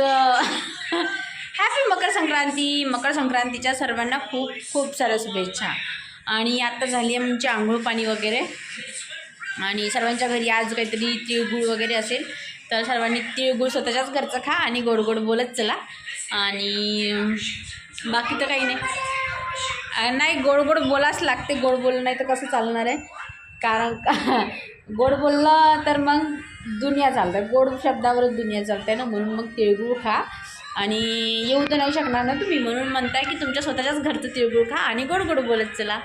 Happy Makar Sankranti मकर संक्रांतीच्या सर्वांना खूप खूप साऱ्या शुभेच्छा. आणि आत्ता झाली आहे म्हणजे आंघोळ पाणी वगैरे. आणि सर्वांच्या घरी आज काहीतरी तिळगुळ वगैरे असेल तर सर्वांनी तिळगुळ स्वतःच्याच घरचं खा आणि गोड गोड बोलत चला. आणि बाकी तर काही नाही. नाही गोड गोड बोलाच लागते. गोड बोललं नाही तर कसं चालणार आहे? कारण का गोड बोललं तर मग दुनिया चालतं. गोड शब्दावरच दुनिया चालते ना म्हणून मग तिळगुळ खा. आणि येऊ तर नाही शकणार ना तुम्ही म्हणून म्हणताय की तुमच्या स्वतःच्याच घरचं तिळगुळ खा आणि गोड गोड बोलत चला.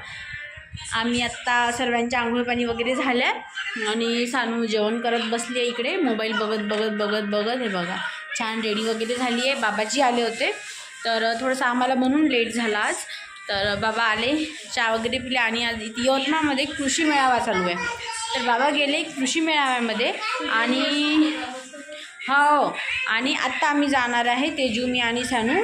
आम्ही आत्ता सर्वांच्या आंघोळ पाणी वगैरे झाल्या आणि सानू जेवण करत बसली आहे इकडे. मोबाईल बघत बघत बघत बघत. हे बघा छान रेडी वगैरे झाली आहे. बाबाजी आले होते. तर थोडंसं आम्हाला म्हणून लेट झाला आज. तर बाबा आले चहा वगैरे पिले आणि आज इथे यवतमाळमध्ये कृषी मेळावा चालू आहे. तर बाबा गेले कृषी मेळाव्यामध्ये आणि हो आणि आत्ता आम्ही जाणार आहे तेजू मी आणि सानू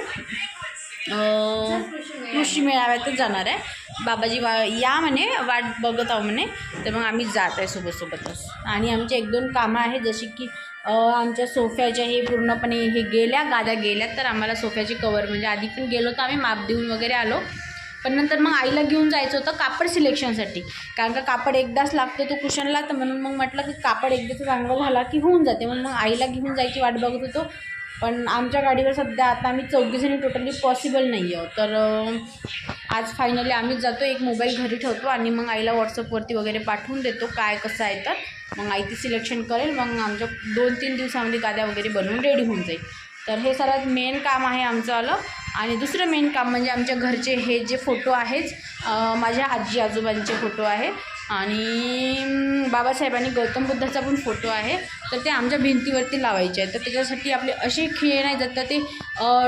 कृषी मेळाव्यातच जाणार आहे. बाबाजी वा या म्हणे वाट बघत आहो म्हणे. तर मग आम्ही जात आहे सोबत सोबतच आणि आमचे एक दोन कामं आहेत जशी की आमच्या सोफ्याच्या हे पूर्णपणे हे गेल्या गाद्या गेल्या तर आम्हाला सोफ्याचे कवर म्हणजे आधी पण गेलो तर आम्ही माप देऊन वगैरे आलो. पण नंतर मग आईला घेऊन जायचं होतं कापड सिलेक्शनसाठी. कारण का कापड एकदाच लागतो तो कुशनला तर म्हणून मग म्हटलं की कापड एकदाच चांगला झाला की होऊन जाते. म्हणून मग आईला घेऊन जायची वाट बघत होतो. पण आमच्या गाडीवर सध्या आता आम्ही चौघीजणी टोटली पॉसिबल नाही आहोत तर आज फायनली आम्हीच जातो एक मोबाईल घरी ठेवतो आणि मग आईला व्हॉट्सअपवरती वगैरे पाठवून देतो काय कसं आहे तर. मग आई ती सिलेक्शन करेल मग आमच्या दोन तीन दिवसामध्ये गाद्या वगैरे बनवून रेडी होऊन जाईल. तर हे सर्वात मेन काम आहे आमचं आलं. आणि दुसरं मेन काम म्हणजे आमच्या घरचे हे जे फोटो आहेच माझ्या आजी आजोबांचे फोटो आहे. आणि बाबासाहेबांनी गौतम बुद्धाचा पण फोटो आहे. तर ते आमच्या भिंतीवरती लावायचे आहे तर त्याच्यासाठी आपले असे खेळ नाही जात. तर ते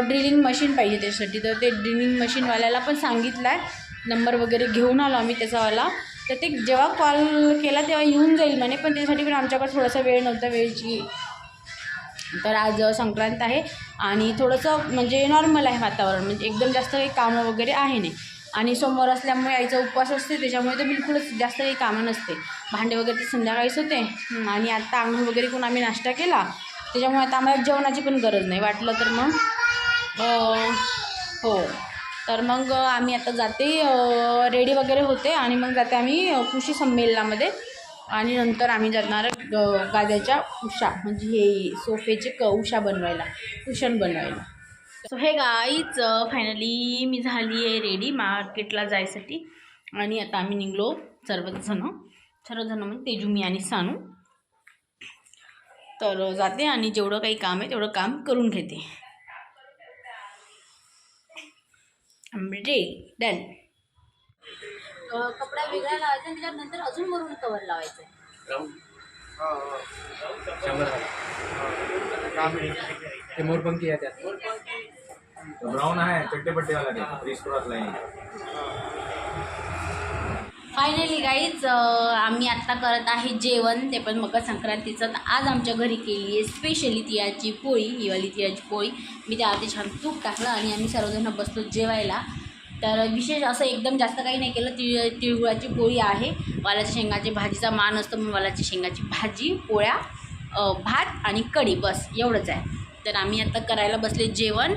ड्रिलिंग मशीन पाहिजे त्याच्यासाठी. तर ते ड्रिलिंग मशीनवाल्याला पण सांगितलं आहे नंबर वगैरे घेऊन आलो आम्ही त्याचावाला. तर ते जेव्हा कॉल केला तेव्हा येऊन जाईल म्हणे. पण त्यासाठी पण आमच्याकडे थोडासा वेळ नव्हता. वेळची तर आज संक्रांत आहे आणि थोडंसं म्हणजे नॉर्मल आहे वातावरण. म्हणजे एकदम जास्त काही कामं वगैरे आहे नाही. आणि सोमवार असल्यामुळे आईचा उपवास असते त्याच्यामुळे तर बिलकुलच जास्त काही कामं नसते. भांडे वगैरे ते संध्याकाळीच होते. आणि आत्ता आंघोळ वगैरे करून आम्ही नाश्ता केला. त्याच्यामुळे आता आम्हाला जेवणाची पण गरज नाही. वाटलं तर मग हो. तर मग आम्ही आता जाते रेडी वगैरे होते आणि मग जाते आम्ही कृषी संमेलनामध्ये. आणि नंतर आम्ही जाणार ग- गाद्याच्या उषा. म्हणजे हे सोफेचे क उषा बनवायला कुशन बनवायला. सो हे गाईच फायनली मी झाली आहे रेडी मार्केटला जायसाठी. आणि आता आम्ही निघलो सर्वजण. सर्वजण म्हणजे तेजू मी आणि सानू. तर जाते आणि जेवढं काही काम आहे तेवढं काम करून घेते. डन कपडा वेगळा लावायचा आणि त्याच्यानंतर अजून वरून कवर लावायचं. ते मोरपंखी आहे त्यात ब्राऊन आहे चट्टे पट्टे वाला ते फायनली गाईज आम्ही आत्ता करत आहे जेवण. ते पण मकर संक्रांतीचं. आज आमच्या घरी केली आहे स्पेशली तिळाची पोळी ही वाली तिळाची पोळी. मी त्यावरती छान तूप टाकलं आणि आम्ही सर्वजण बसलो जेवायला. तर विशेष असं एकदम जास्त काही नाही केलं. तिळ तिळगुळाची पोळी आहे. वालाच्या शेंगाची भाजीचा मान असतो म्हणून वालाच्या शेंगाची भाजी पोळ्या भात आणि कढी बस एवढंच आहे. तर आम्ही आता करायला बसले जेवण.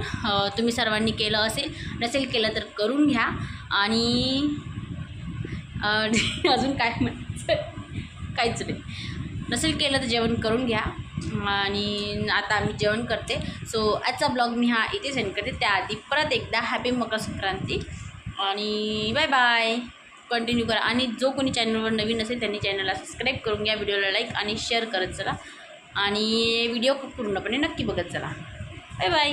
तुम्ही सर्वांनी केलं असेल नसेल केलं तर करून घ्या. आणि अजून काय म्हणायचं? काहीच नाही. नसेल केलं तर जेवण करून घ्या. आणि आता आम्ही जेवण करते. सो आजचा ब्लॉग मी हा इथे सेंड करते. त्याआधी परत एकदा हॅपी मकर संक्रांती आणि बाय बाय कंटिन्यू करा. आणि जो कोणी चॅनलवर नवीन असेल त्यांनी चॅनलला सबस्क्राईब करून घ्या व्हिडिओला लाईक आणि शेअर करत चला. आणि व्हिडिओ पूर्णपणे नक्की बघत चला. Bye bye